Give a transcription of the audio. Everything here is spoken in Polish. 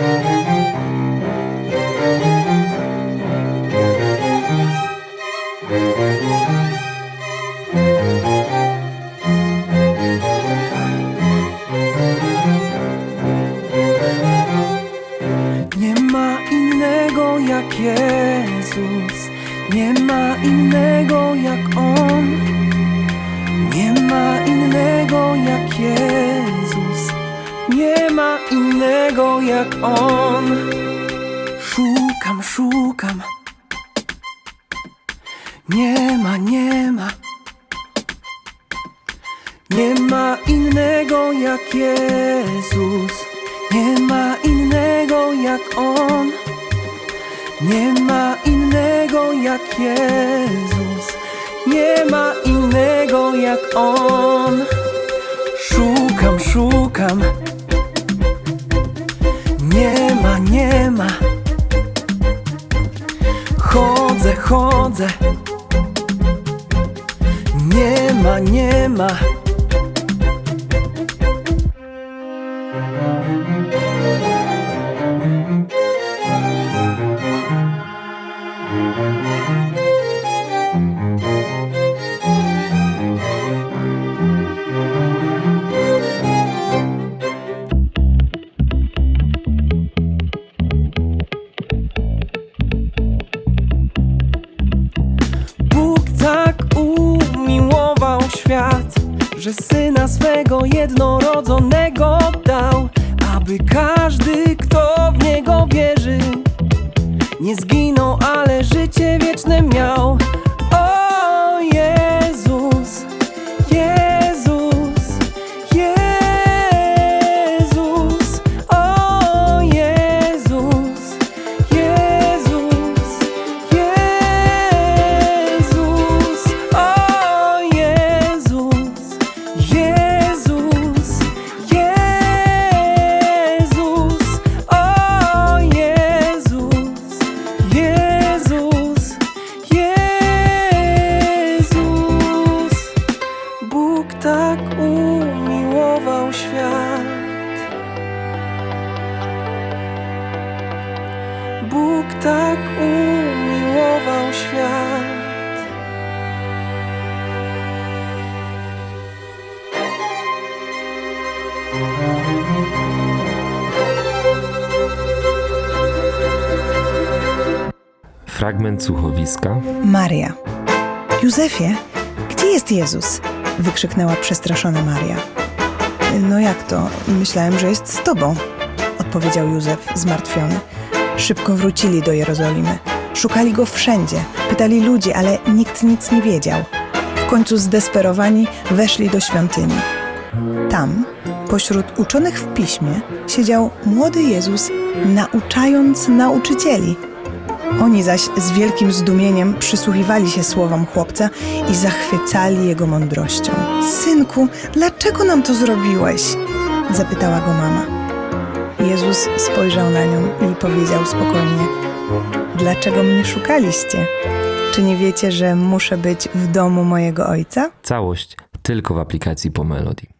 Nie ma innego jak Jezus, nie ma innego jak On. Nie ma innego jak Jezus, innego jak On. Szukam, szukam. Nie ma, nie ma. Nie ma innego jak Jezus, nie ma innego jak On. Nie ma innego jak Jezus, nie ma innego jak On. Szukam, szukam. Nie ma, nie ma. Chodzę, chodzę. Nie ma, nie ma. Że syna swego jednorodzonego dał, aby każdy, kto w niego wierzy, nie zginął, ale życie wieczne miał. Tak umiłował świat. Bóg tak umiłował świat. Fragment słuchowiska. Maria. Józefie, gdzie jest Jezus? Wykrzyknęła przestraszona Maria. No jak to? Myślałem, że jest z tobą, odpowiedział Józef zmartwiony. Szybko wrócili do Jerozolimy. Szukali go wszędzie, pytali ludzi, ale nikt nic nie wiedział. W końcu zdesperowani weszli do świątyni. Tam, pośród uczonych w piśmie, siedział młody Jezus, nauczając nauczycieli. Oni zaś z wielkim zdumieniem przysłuchiwali się słowom chłopca i zachwycali jego mądrością. Synku, dlaczego nam to zrobiłeś? zapytała go mama. Jezus spojrzał na nią i powiedział spokojnie: Dlaczego mnie szukaliście? Czy nie wiecie, że muszę być w domu mojego ojca? Całość tylko w aplikacji po Melody.